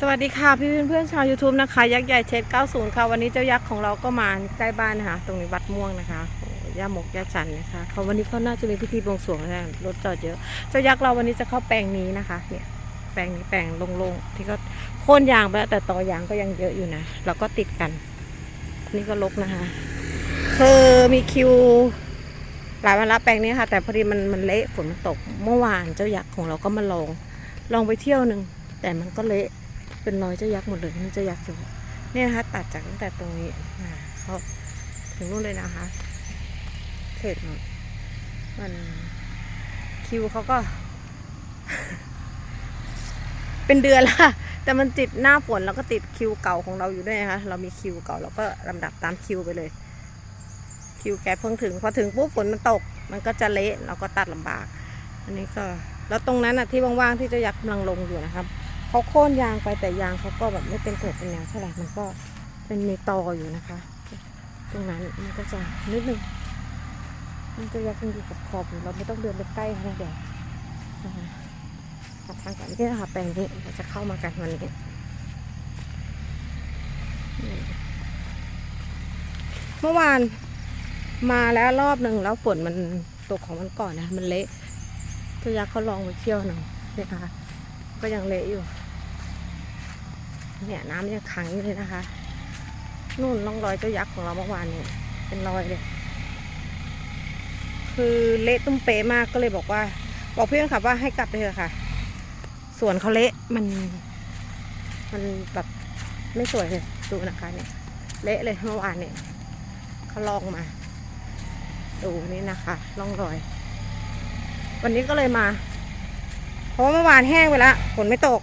สวัสดีค่ะพี่เพื่อนๆชาว YouTube นะคะ ยักษ์ใหญ่เชด90 ค่ะ วันนี้เจ้ายักษ์ของเราก็มาใกล้บ้านนะคะตรงนี้วัดม่วงนะคะโอ้ย่าหมกย่าจันนะคะเขาวันนี้เขาน่าจะมีพิธีบวงสรวงนะรถจอดเยอะเจ้ายักษ์เราวันนี้จะเข้าแปลงนี้นะคะเนี่ยแปลงนี้แปลงโล่งๆที่ก็โค่นยางไปแล้วแต่ตอยางก็ยังเยอะอยู่นะแล้วก็ติดกัน นี่ก็ลกนะคะคือมีคิวหลายวันละแปลงนี้ค่ะ แต่พอดีมันมันเละฝนมันตกเมื่อวานเจ้ายักษ์ของเราก็มาลองลองไปเที่ยวหนึ่งแต่มันก็เละ เป็นรอยเจ้ายักษ์หมดเลยนี่เจ้ายักษ์อยู่เนี่ยนะคะตัดจากตั้งแต่ตรงนี้อ่าเขาถึงนู่นเลยนะคะเขตมันมันคิวเขาก็ เป็นเดือนละแต่มันติดหน้าฝนแล้วก็ติดคิวเก่าของเราอยู่ด้วยนะคะเรามีคิวเก่าเราก็ลำดับตามคิวไปเลย คิวแกเพิ่งถึงพอถึงปุ๊บฝนมันตก มันก็จะเละเราก็ตัดลำบาก อันนี้ก็แล้วตรงนั้นอะที่ว่างๆที่เจ้ายักษ์กำลังลงอยู่นะครับ เขาโค่นยางไปแต่ยางเขาก็แบบไม่เป็นกรดเป็นแนวเท่าไหร่มันก็เป็นมีตออยู่นะคะ ตรงนั้นมันก็จะนิดนึงมันจะยักษ์ยังอยู่กับขอบอยู่เราไม่ต้องเดินไปใกล้ขนาดเดียวนะคะหาทางกันที่นะคะแปลงนี้เราจะเข้ามากันวันนี้เมื่อวานมาแล้วรอบหนึ่งแล้วฝนมันตกของมันก่อนนะ มันเละตัวยักษ์เขาลองไปเที่ยวหนึ่งนี่ยค่ะก็ยังเละอยู่ เนี่ยน้ำยังขังอยู่เลยนะคะ นู่นร่องรอยเจ้ายักษ์ของเราเมื่อวานเนี่ยเป็นรอยเลย คือเละตุ้มเป๊ะมากก็เลยบอกว่า บอกเพื่อนค่ะว่าให้กลับไปเถอะค่ะ ส่วนเขาเละมัน มันแบบไม่สวยเลยดูนะคะเนี่ย เละเลยเมื่อวานเนี่ยเขาลองมา ดูนี่นะคะร่องรอย วันนี้ก็เลยมา เพราะว่าเมื่อวานแห้งไปแล้วฝนไม่ตก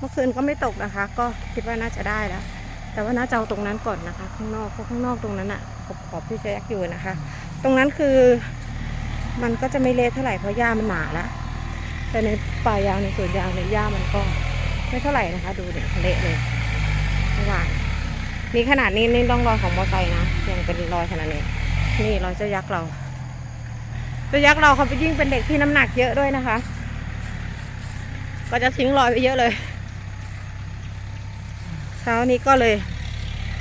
เมื่อคืนก็ไม่ตกนะคะ ก็คิดว่าน่าจะได้แล้ว แต่ว่าน่าจะเอาตรงนั้นก่อนนะคะ ข้างนอกเพราะข้างนอกตรงนั้นอะขอบขอบที่จะยักอยู่นะคะ ตรงนั้นคือมันก็จะไม่เละเท่าไหร่เพราะหญ้ามันหนาแล้วแต่ในป่ายางในสวนยางในยหญ้ามันก็ไม่เท่าไหร่นะคะ ดูเนี่ยเละเลยเมื่อวานนี่ขนาดนี้นี่ต้องรอยของมอไซค์นะยังเป็นรอยขนาดนี้ นี่รอยเจ้ายักษ์เราเจ้ายักษ์เราเขาไปยิ่งเป็นเด็กที่น้ำหนักเยอะด้วยนะคะ ก็จะทิ้งรอยไปเยอะเลย เช้านี้ก็เลย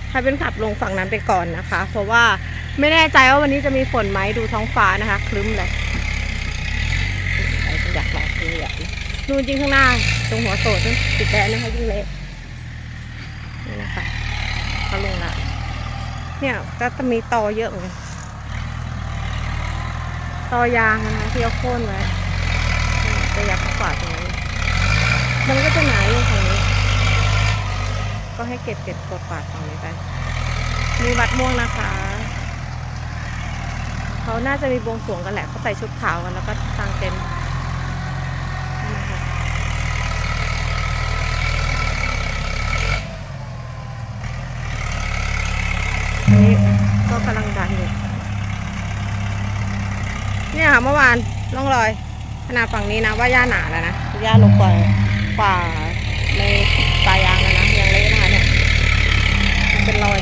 ให้เป็นขับลงฝั่งนั้นไปก่อนนะคะ เพราะว่าไม่แน่ใจว่าวันนี้จะมีฝนไหมดูท้องฟ้านะคะ คลึ้มเลยอ้เจ้ายักษ์เราคือแบบนู่นจริงข้างหน้า ตรงหัวโตดติดแดนนะคะยิ่งเละนี่นะคะเขาลงละเนี่ยก็จะมีตอเยอะเหมือนกันตอยางอะนะที่เอาโค่นไว้จะยักษ์กวาดตรงนั้มันก็จะหนาอยู่ตรงนี้ ก็ให้เก็บเก็บกดกวาดตรงนี้ไป มีวัดม่วงนะคะ เขาน่าจะมีบวงสรวงกันแหละเขาใส่ชุดขาวกันแล้วก็ตั้งเต็นท์นี่นะคะอันนี้ก็กำลังดันอยู่ เนี่ยค่ะเมื่อวานร่องรอยขนาดฝั่งนี้นะว่าหญ้าหนาแล้วนะหญ้าลงกว่ากว่าในปลายางแล้วนะยังเละนะคะเนี่ย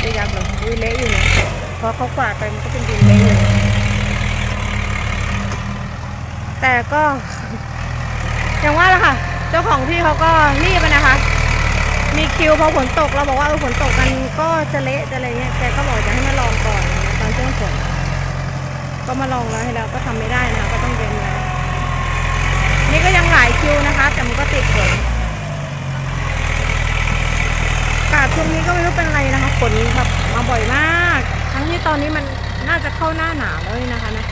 มันเป็นรอยที่ยักเลยอุ้ยเละอยู่นะเพราะเขากวาดไปมันก็เป็นดินเละเลยแต่ก็อย่างว่าละค่ะ เจ้าของที่เขาก็รีบนะคะ มีคิวพอฝนตกเราบอกว่าเออฝนตกมันก็จะเละจะอะไรเงี้ยแกก็บอกจะให้มาลองก่อนตอนช่วงฝนก็มาลองแล้วให้แล้วก็ทำไม่ได้นะคะก็ต้องเว้นไว้นี่ก็ยังหลายคิวนะคะ แต่มันก็ติดฝนอากาศ ช่วงนี้ก็ไม่รู้เป็นอะไรนะคะฝนแบบมาบ่อยมาก ทั้งที่ตอนนี้มันน่าจะเข้าหน้าหนาวแล้วนี่นะคะนะ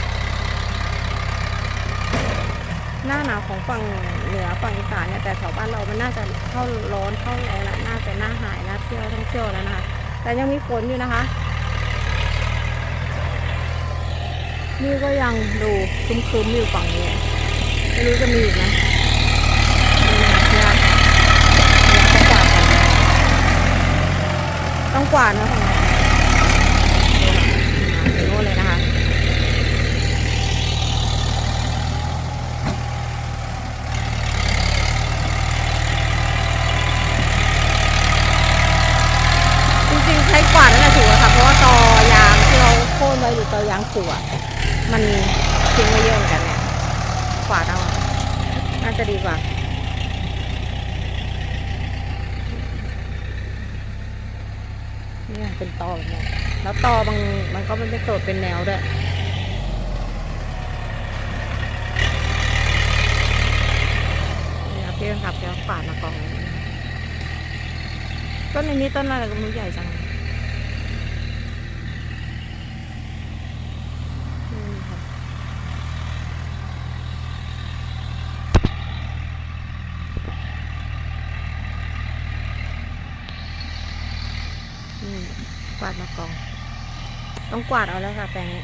หน้าหนาวของฝั่งเหนือฝั่งอีสานเนี่ยแต่แถวบ้านเรามันน่าจะเข้าร้อนเข้าแรงแล้วน่าจะหน้าหายน่าเที่ยวท่องเที่ยวแล้วนะคะแต่ยังมีฝนอยู่นะคะ นี่ก็ยังดูคุ้มๆอยู่ฝั่งนี้ไม่รู้จะมีอีกไหมนี่นะคะญา ต้องกวาดต้องกวาดนะฝั่งนี้งโน่นเลยนะคะจริงๆใช้กวาดนั่นแหละถูกอะค่ะ เพราะว่าตอยางที่เราโค่นไว้หรือตอยางขู่อะมันทิ้งไว้เยอะเหมือนกันเนี่ยกวาดเอาน่าจะดีกว่า เป็นตอแบบนี้แล้วตอบางมันก็ไม่ได้โตดเป็นแนวด้วยนี่นะพี่ขับแกก็ฝาดมากอง ต้นในนี้ต้นอะไรก็ไม่รู้ใหญ่จังนี่ค่ะนี่ กวาดมากอง ต้องกวาดเอาแล้วค่ะแปลงนี้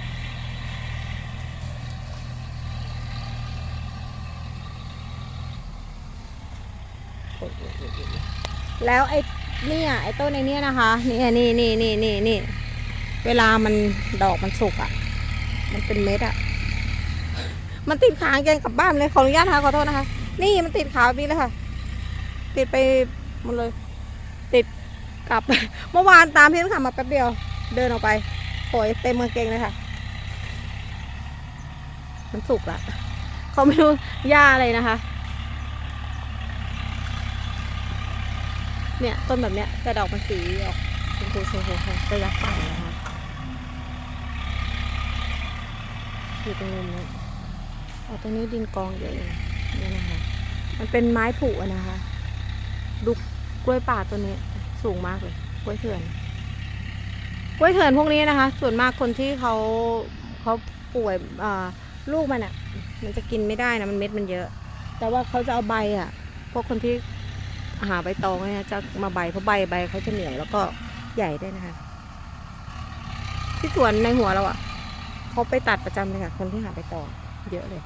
แล้วไอ้เนี่ยไอ้ต้นในเนี้ยนะคะนี่นี่นี่นี่นี่นี่เวลามันดอกมันสุกอะ่ะ มันเป็นเม็ดอะ่ะ มันติดขางแกงกลับบ้านเลยขออนุญาตนะคะขอโทษนะคะ นี่มันติดขาแบบนี้เลยค่ะ ติดไปหมดเลย กลับเมื่อวานตามพื่อนขับมาแป๊บเดียว เดินออกไปโอยเต็มกางเกงเลยค่ะ มันสุกละเขาไม่รู้หญ้าอะไรนะคะ เนี่ยต้นแบบเนี้ยแต่ดอกมันสีออกชมพูชมพูจะยักษ์ป่านะคะอยู่ตรงนู้นนะเอาตรงนี้ดินกองเยอะเลยเนี่ยนะคะ มันเป็นไม้ผุอะนะคะดูกล้วยป่าตัวนี้ สูงมากเลยกล้วยเถื่อนกล้วยเถื่อนพวกนี้นะคะ ส่วนมากคนที่เขาเขาป่วยลูกมันอะมันจะกินไม่ได้นะมันเม็ดมันเยอะ แต่ว่าเขาจะเอาใบอะพวกคนที่หาใบตองเนี่ยจะมาใบเพราะใบใบเขาจะเหนียวแล้วก็ใหญ่ได้นะคะ ที่สวนในหัวเราอะเขาไปตัดประจำเลยค่ะ คนที่หาใบตองเยอะเลย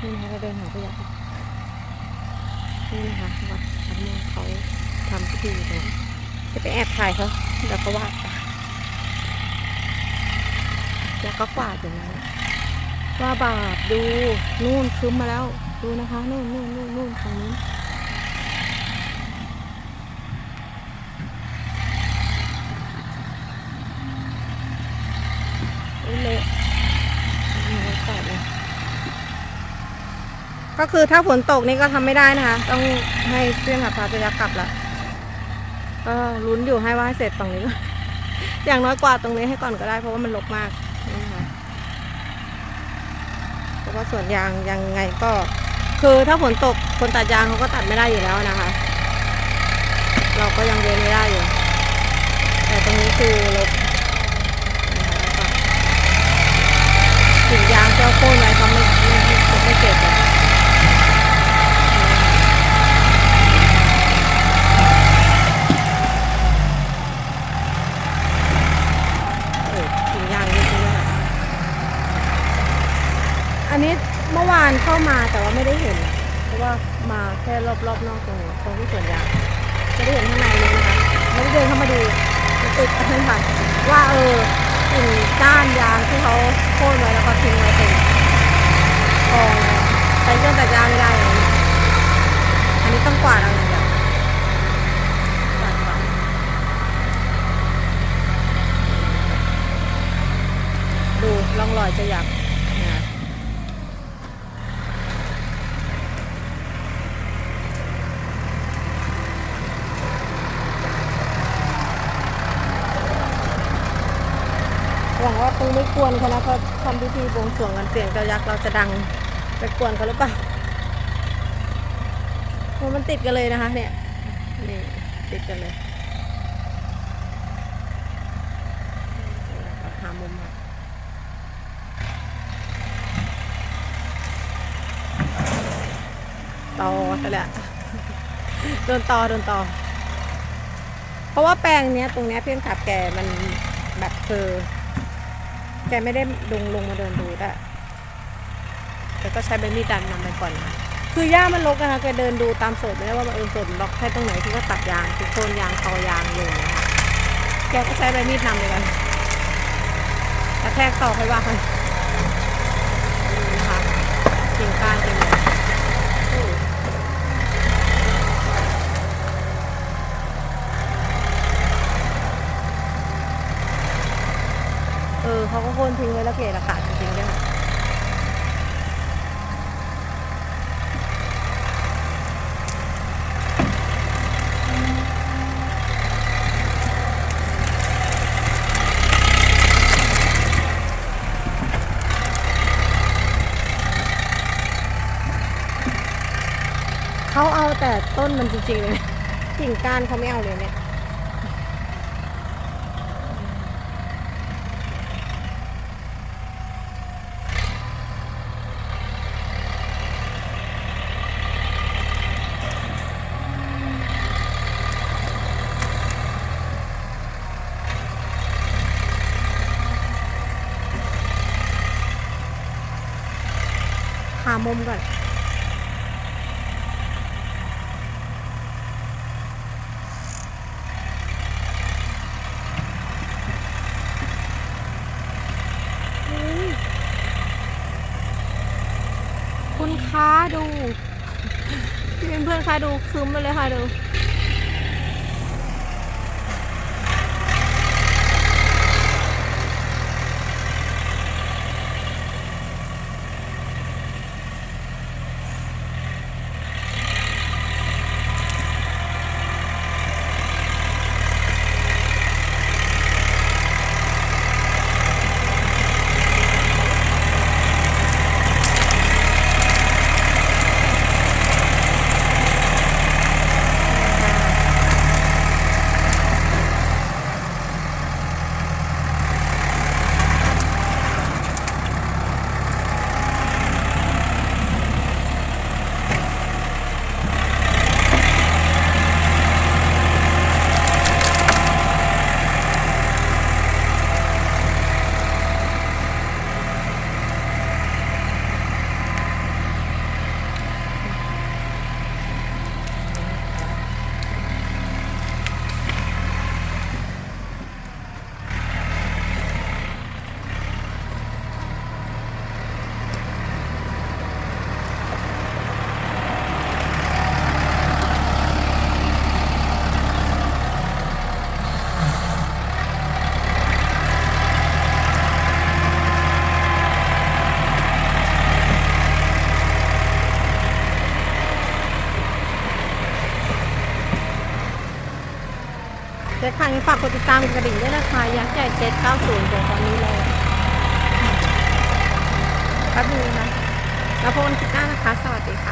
นี่นะคะเราเดินหาพยานี่นะคะวัดทับเมืองเขา ทำพิธีอยู่ตรงนั้นจะไปแอบถ่ายเขาแล้วก็วาดไปแล้วก็กวาดอย่างนั้นว่าบาปดูนู่นคืมมาแล้ว ดูนะคะนู่นนู่นนู่นนู่นทางนู้อุ๊ยเละนี่อเลยก็คือถ้าฝนตกนี่ก็ทำไม่ได้นะคะ ต้องให้เพื่อนขับพาจะยักกลับละ ก็ลุ้นอยู่ให้ว่าให้เสร็จตรงนี้ อย่างน้อยกว่าตรงนี้ให้ก่อนก็ได้ เพราะว่ามันรกมากนี่นะว่าส่วนยางยังไงก็ คือถ้าฝนตกคนตัดยางเขาก็ตัดไม่ได้อยู่แล้วนะคะ เราก็ยังเว้นไม่ได้อยู่ แต่ตรงนี้คือรกนะคะแล้วก็กิ่งยางเจ้าโค่นไว้เขาไม่ไม่ไม่ไม่เก็บอะเออกิ่งยางนี่คืออันนี้เมื่อวานเข้ามาแต่ว่าไม่ได้เห็น เพราะว่ามาแค่รอบๆนอกตรงนี้ตรงที่สวนยางไม่ได้เห็นข้างในเลยนะคะไม่ได้เดินเข้ามาดูมัน ติดกันค่ะว่าเออกิ่งก้านยางที่เขาโค่นไว้แล้วก็ทิ้งไว้เป็นกองเลยใช้เครื่องตัดหญ้าไม่ได้เลยอันนี้ต้องกวาดเอาอย่างเดียวกวาดก่อนดูร่องรอยจะหยักนะห ว่าคงไม่กวนเขานะเขาทำพิธีบวงสรวงกันเสียงเจ้ายักษ์เราจะดังไปกวนเขาหรือเปล่าเพรามันติดกันเลยนะคะ เนี่ยนี่ติดกันเลยหามุมมาต่อซะแหละโดนต่อโดนต่อ เพราะว่าแปลงเนี้ยตรงเนี้ยเพื่อนขับแกมันแบบคือ กไม่ได้ลงลงมาเดินดูแต่แต่ก็ใช้ใบมีดดันนำไปก่อนนะคือหญ้ามันรกนะคะแกเดินดูตามโสดไม่ได้ว่าเออโสดล็อกแค่ตรงไหนที่ก็ตัดยางที่โคนยางคอยางอยู่นะคะแกก็ใช้ใบมีดนำไปกันกระแทกต่อค่อยว่ากันนี่นะคะกิ่งก้านเต็มเลย เขาก็โค่นทิ้งไว้แล้วเกลอะค่ะจริงๆด้วยเขาเอาแต่ต้นมันจริงๆเลยกิ่งก้านเขาไม่เอาเลยเนี่ย มุมก่อนคุณค้าดูพี่เป็นเพื่อนค้าดูคืมไปเลยค่ะดูากกดติดตามกระดิ่งด้วยนะคะยักษ์ใหญ่เจ็ดเก้าศูนย์เดี๋ยวตอนนี้เลยแป๊บนึงนะแล้วพบกันคลิปหน้านะคะ สวัสดีค่ะ